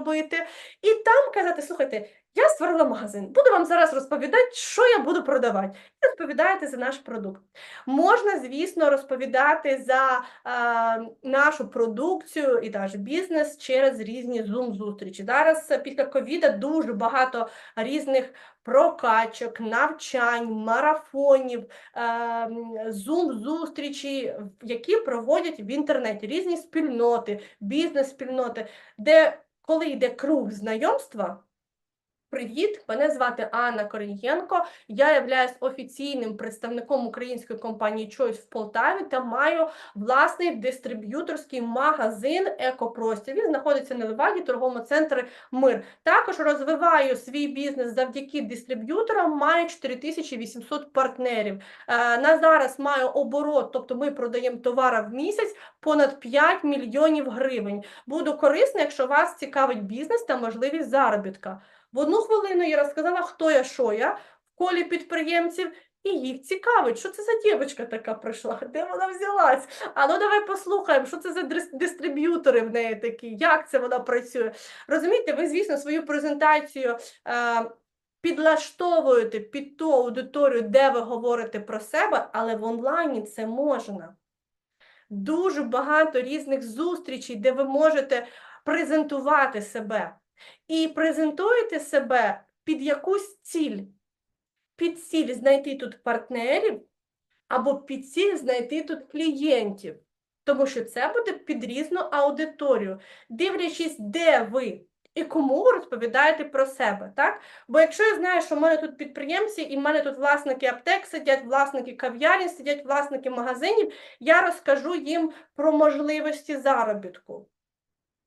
робити, і там казати: слухайте, я створила магазин, буду вам зараз розповідати, що я буду продавати. І розповідаєте за наш продукт. Можна, звісно, розповідати за е, нашу продукцію і наш бізнес через різні Zoom-зустрічі. Зараз після ковіда дуже багато різних прокачок, навчань, марафонів, е, Zoom-зустрічі, які проводять в інтернеті різні спільноти, бізнес-спільноти, де коли йде круг знайомства. Привіт, мене звати Анна Корнієнко. Я являюсь офіційним представником української компанії Choice в Полтаві та маю власний дистриб'юторський магазин Екопростір. Він знаходиться на Леваді, торговому центрі Мир. Також розвиваю свій бізнес завдяки дистриб'юторам. Маю 4800 партнерів. Е, На зараз маю оборот, тобто ми продаємо товара в місяць понад 5 мільйонів гривень. Буду корисна, якщо вас цікавить бізнес та можливість заробітка. В одну хвилину я розказала, хто я, що я в колі підприємців, і їх цікавить, що це за дівчинка така прийшла, де вона взялась? А ну давай послухаємо, що це за дистриб'ютори в неї такі, як це вона працює. Розумієте, ви, звісно, свою презентацію е, підлаштовуєте під ту аудиторію, де ви говорите про себе, але в онлайні це можна. Дуже багато різних зустрічей, де ви можете презентувати себе і презентуєте себе під якусь ціль. Під ціль знайти тут партнерів або під ціль знайти тут клієнтів. Тому що це буде під різну аудиторію, дивлячись, де ви і кому розповідаєте про себе. Так? Бо якщо я знаю, що в мене тут підприємці, і в мене тут власники аптек сидять, власники кав'ярні сидять, власники магазинів, я розкажу їм про можливості заробітку.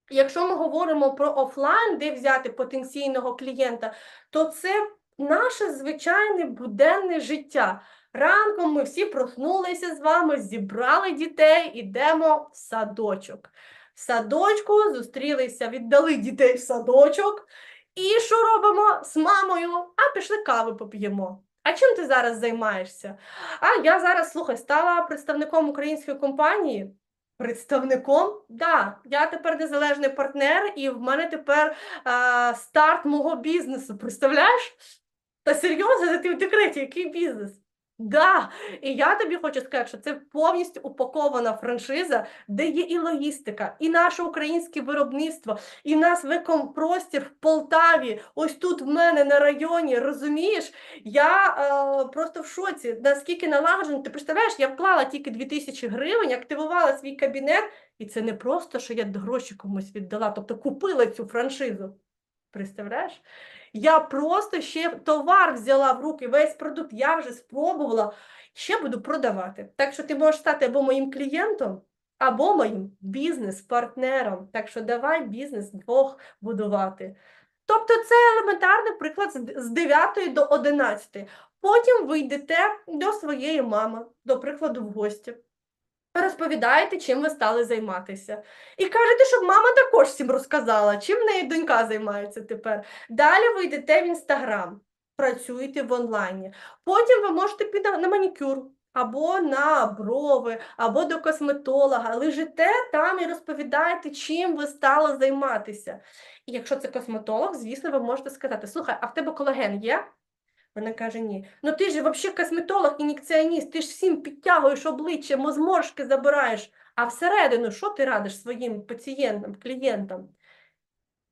Якщо ми говоримо про офлайн, де взяти потенційного клієнта, то це наше звичайне буденне життя. Ранком ми всі проснулися з вами, зібрали дітей, ідемо в садочок. В садочку зустрілися, віддали дітей в садочок. І що робимо з мамою? А пішли кави поп'ємо. А чим ти зараз займаєшся? А я зараз, слухай, стала представником української компанії. Представником? Да, я тепер незалежний партнер, і в мене тепер е, старт мого бізнесу. Представляєш? Та серйозно, за тим декреті, який бізнес? Да, і я тобі хочу сказати, що це повністю упакована франшиза, де є і логістика, і наше українське виробництво, і в нас викомпростір в Полтаві, ось тут в мене на районі, розумієш? Я е, просто в шоці, наскільки налагоджено, ти представляєш, я вклала тільки 2000 гривень, активувала свій кабінет, і це не просто, що я гроші комусь віддала, тобто купила цю франшизу. Представляєш? Я просто ще товар взяла в руки, весь продукт я вже спробувала, ще буду продавати. Так що ти можеш стати або моїм клієнтом, або моїм бізнес-партнером. Так що давай бізнес двох будувати. Тобто це елементарний приклад з 9 до 11. Потім ви йдете до своєї мами, до прикладу, в гості. Розповідаєте, чим ви стали займатися. І кажете, щоб мама також всім розказала, чим в неї донька займається тепер. Далі ви йдете в інстаграм, працюєте в онлайні. Потім ви можете піти на манікюр, або на брови, або до косметолога. Лежите там і розповідаєте, чим ви стали займатися. І якщо це косметолог, звісно, ви можете сказати: слухай, а в тебе колаген є? Вона каже, ні. Ну ти ж взагалі косметолог, ін'єкціоніст, ти ж всім підтягуєш обличчя, мозморшки забираєш. А всередину що ти радиш своїм пацієнтам, клієнтам?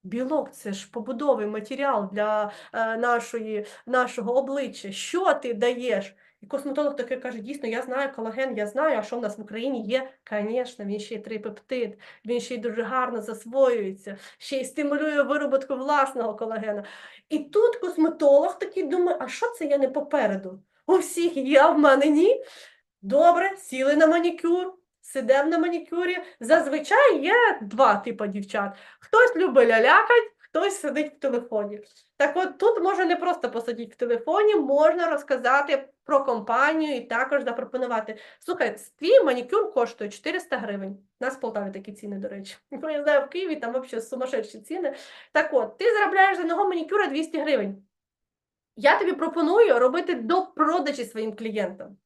Білок це ж побудовий матеріал для е, нашої, нашого обличчя. Що ти даєш? І косметолог такий каже: дійсно, я знаю колаген, я знаю, а що в нас в Україні є? Звісно, він ще й трипептид, він ще й дуже гарно засвоюється, ще й стимулює вироботку власного колагену. І тут косметолог такий думає, а що це я не попереду? У всіх є, а в мене ні. Добре, сіли на манікюр, сидимо на манікюрі. Зазвичай є два типи дівчат. Хтось любить лялякать, хтось сидить в телефоні. Так от тут можна не просто посидіти в телефоні, можна розказати про компанію і також запропонувати. Слухай, твій манікюр коштує 400 гривень. У нас в Полтаві такі ціни, до речі. Я знаю, в Києві там взагалі сумасшедші ціни. Так от, ти заробляєш за одного манікюра 200 гривень. Я тобі пропоную робити до продажі своїм клієнтам.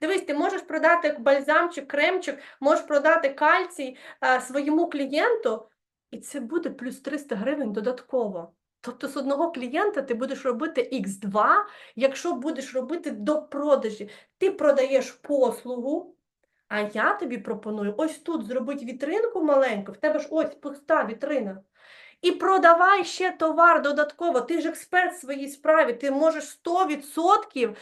Дивись, ти можеш продати бальзамчик, кремчик, можеш продати кальцій е, своєму клієнту І це буде плюс 300 гривень додатково. Тобто з одного клієнта ти будеш робити X2, якщо будеш робити до продажі. Ти продаєш послугу, а я тобі пропоную ось тут зробити вітринку маленьку, в тебе ж ось пуста вітрина. І продавай ще товар додатково. Ти ж експерт в своїй справі, ти можеш 100%,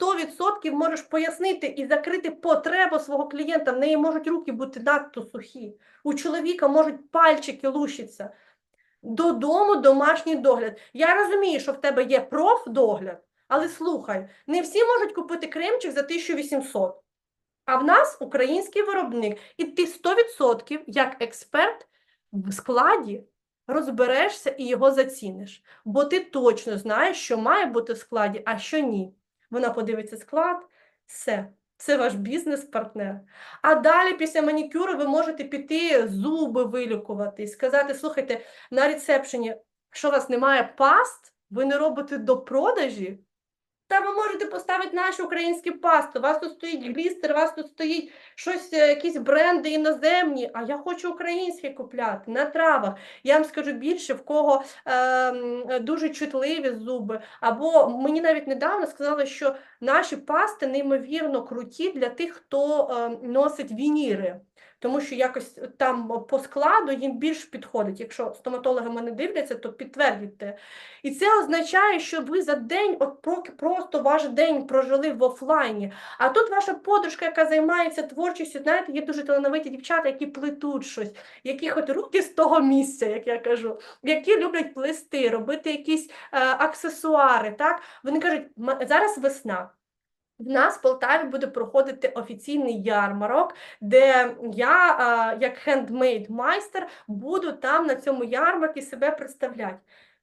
100% можеш пояснити і закрити потребу свого клієнта. В неї можуть руки бути надто сухі. У чоловіка можуть пальчики лущитися. Додому домашній догляд. Я розумію, що в тебе є профдогляд, але слухай, не всі можуть купити кремчик за 1800. А в нас український виробник, і ти 100% як експерт в складі розберешся і його заціниш. Бо ти точно знаєш, що має бути в складі, а що ні. Вона подивиться склад, все. Це ваш бізнес-партнер. А далі, після манікюру, ви можете піти зуби вилікувати сказати: слухайте, на рецепшені, що у вас немає паст, ви не робите до продажі. Та ви можете поставити наші українські пасти. У вас тут стоїть глістер, у вас тут стоїть щось, е, якісь бренди іноземні, а я хочу українське купляти на травах. Я вам скажу більше, в кого е, дуже чутливі зуби. Або мені навіть недавно сказали, що наші пасти неймовірно круті для тих, хто е, носить вініри. Тому що якось там по складу їм більш підходить. Якщо стоматологи мене дивляться, то підтвердіть. І це означає, що ви за день, от просто ваш день прожили в офлайні. А тут ваша подружка, яка займається творчістю, знаєте, є дуже талановиті дівчата, які плетуть щось, які хоч руки з того місця, як я кажу, які люблять плести, робити якісь е, аксесуари. Так? Вони кажуть, «М- зараз весна. В нас в Полтаві буде проходити офіційний ярмарок, де я, а, як хендмейд майстер, буду там на цьому ярмарку себе представляти.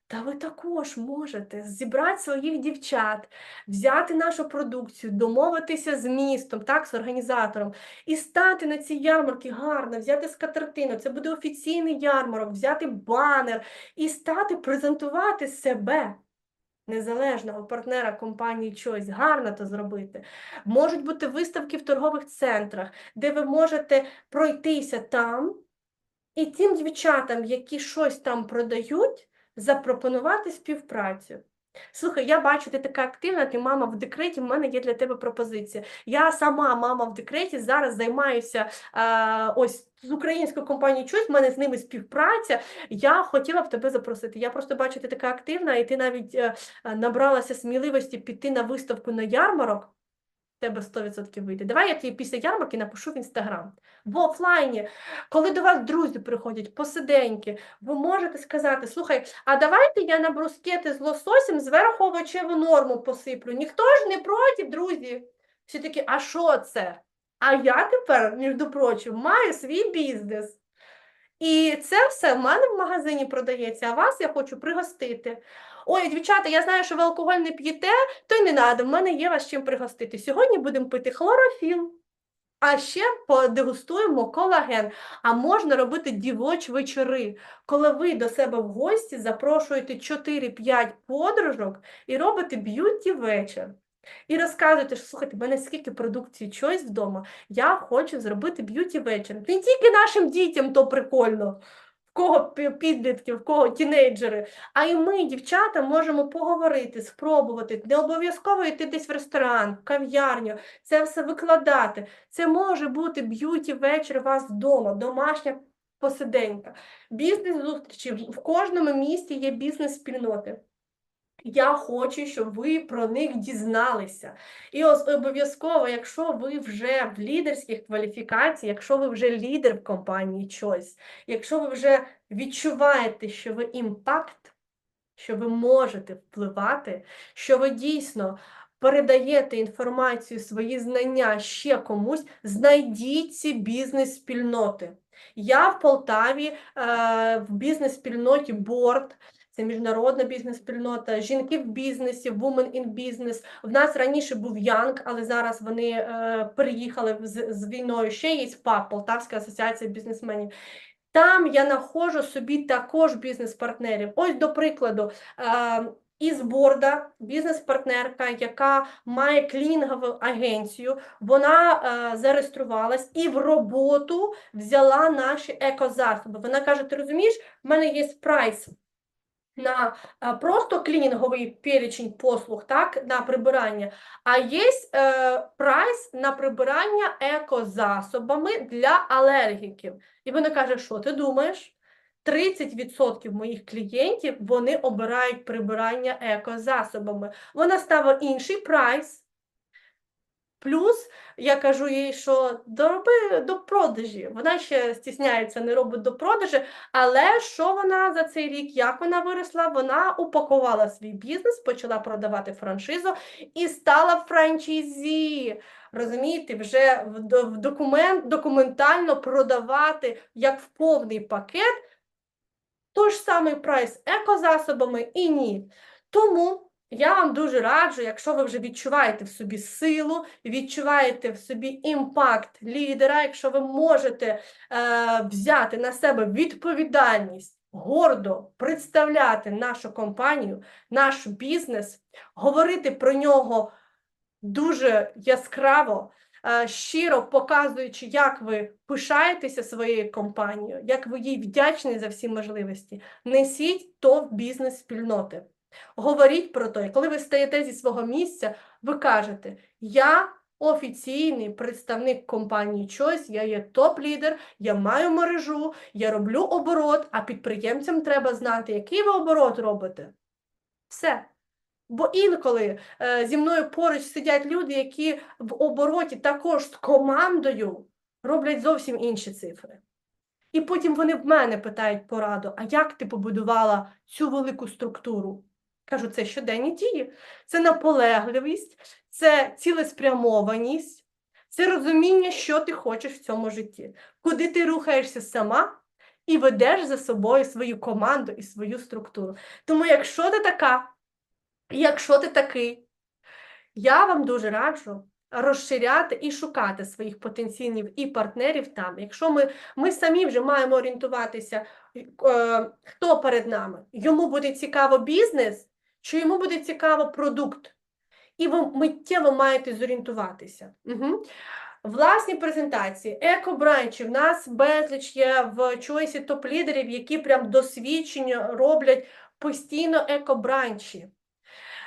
Та ви також можете зібрати своїх дівчат, взяти нашу продукцію, домовитися з містом, так, з організатором, і стати на ці ярмарки гарно, взяти скатертину, це буде офіційний ярмарок, взяти банер і стати презентувати себе незалежного партнера компанії щось гарно то зробити. Можуть бути виставки в торгових центрах, де ви можете пройтися там і тим дівчатам, які щось там продають, запропонувати співпрацю. Слухай, я бачу, ти така активна, ти мама в декреті, в мене є для тебе пропозиція. Я сама мама в декреті, зараз займаюся е, ось з українською компанією Чусь, в мене з ними співпраця. Я хотіла б тебе запросити. Я просто бачу, ти така активна, і ти навіть е, набралася сміливості піти на виставку на ярмарок. Тебе 100% вийде. Давай я тобі після ярмарки напишу в інстаграм. В офлайні, коли до вас друзі приходять, посиденьки, ви можете сказати: слухай, а давайте я на брускети з лососем зверху овочеву норму посиплю. Ніхто ж не проти, друзі. Всі такі, а що це? А я тепер, між прочим, маю свій бізнес. І це все в мене в магазині продається, а вас я хочу пригостити. Ой, дівчата, я знаю, що ви алкоголь не п'єте, то й не треба, в мене є вас чим пригостити. Сьогодні будемо пити хлорофіл. А ще подегустуємо колаген. А можна робити дівоч вечори, коли ви до себе в гості запрошуєте 4-5 подружок і робите б'юті вечір. І розказуєте, що слухайте, в мене скільки продукції Choice вдома, я хочу зробити б'юті вечір. Не тільки нашим дітям то прикольно, кого підлітки, в кого тінейджери, а й ми, дівчата, можемо поговорити, спробувати. Не обов'язково йти десь в ресторан, в кав'ярню, це все викладати. Це може бути б'юті вечір у вас вдома, домашня посиденька. Бізнес-зустрічі. В кожному місті є бізнес-спільноти. Я хочу, щоб ви про них дізналися. І ос- обов'язково, якщо ви вже в лідерських кваліфікаціях, якщо ви вже лідер в компанії Choice, якщо ви вже відчуваєте, що ви імпакт, що ви можете впливати, що ви дійсно передаєте інформацію, свої знання ще комусь, знайдіть ці бізнес-спільноти. Я в Полтаві е, в бізнес-спільноті Борд. Це міжнародна бізнес-спільнота, жінки в бізнесі, Women in Business. В нас раніше був Янг, але зараз вони е, переїхали з, з війною. Ще є ПАП, Полтавська асоціація бізнесменів. Там я знаходжу собі також бізнес-партнерів. Ось, до прикладу, е, із борда, бізнес-партнерка, яка має клінінгову агенцію, вона е, зареєструвалась і в роботу взяла наші екозасоби. Вона каже: ти розумієш, в мене є прайс на просто клінінговий перечень послуг, так, на прибирання, а є е, прайс на прибирання екозасобами для алергіків. І вона каже, що ти думаєш? 30% моїх клієнтів вони обирають прибирання екозасобами. Вона ставила інший прайс. Плюс я кажу їй, що дороби до продажі. Вона ще стісняється, не робить до продажі, але що вона за цей рік, як вона виросла? Вона упакувала свій бізнес, почала продавати франшизу і стала франчайзі. Розумієте, вже в, документ, документально продавати як в повний пакет той ж самий прайс екозасобами і ні. Тому я вам дуже раджу, якщо ви вже відчуваєте в собі силу, відчуваєте в собі імпакт лідера, якщо ви можете е, взяти на себе відповідальність, гордо представляти нашу компанію, наш бізнес, говорити про нього дуже яскраво, е, щиро показуючи, як ви пишаєтеся своєю компанією, як ви їй вдячні за всі можливості. Несіть то в бізнес спільноти. Говоріть про те, коли ви стаєте зі свого місця, ви кажете: Я офіційний представник компанії Choice, я є топ-лідер, я маю мережу, я роблю оборот, а підприємцям треба знати, який ви оборот робите. Все. Бо інколи е, зі мною поруч сидять люди, які в обороті також з командою роблять зовсім інші цифри. І потім вони в мене питають пораду: а як ти побудувала цю велику структуру? Кажу, це щоденні дії, це наполегливість, це цілеспрямованість, це розуміння, що ти хочеш в цьому житті, куди ти рухаєшся сама і ведеш за собою свою команду і свою структуру. Тому, якщо ти така, якщо ти такий, я вам дуже раджу розширяти і шукати своїх потенційних і партнерів там. Якщо ми, ми самі вже маємо орієнтуватися, е, хто перед нами, йому буде цікаво бізнес, чи йому буде цікаво продукт. І ви миттєво маєте зорієнтуватися. Угу. Власні презентації, екобранчі. В нас безліч є в чойсі топ-лідерів, які прям досвідчені роблять постійно екобранчі.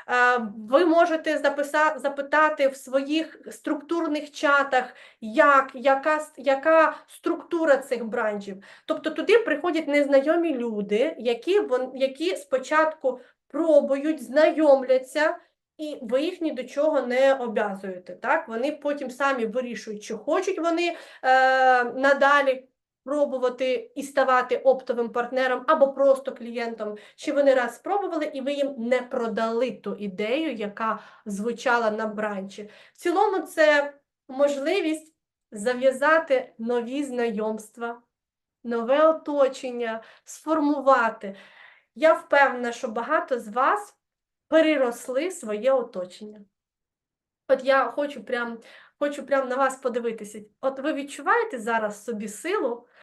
Е, Ви можете записа- запитати в своїх структурних чатах, як, яка, яка структура цих бранчів. Тобто туди приходять незнайомі люди, які, які спочатку пробують, знайомляться, і ви їх ні до чого не обязуєте. Так? Вони потім самі вирішують, чи хочуть вони е, надалі пробувати і ставати оптовим партнером або просто клієнтом, чи вони раз спробували, і ви їм не продали ту ідею, яка звучала на бранчі. В цілому, це можливість зав'язати нові знайомства, нове оточення, сформувати. Я впевнена, що багато з вас переросли своє оточення. От я хочу прям, хочу прям на вас подивитися. От ви відчуваєте зараз собі силу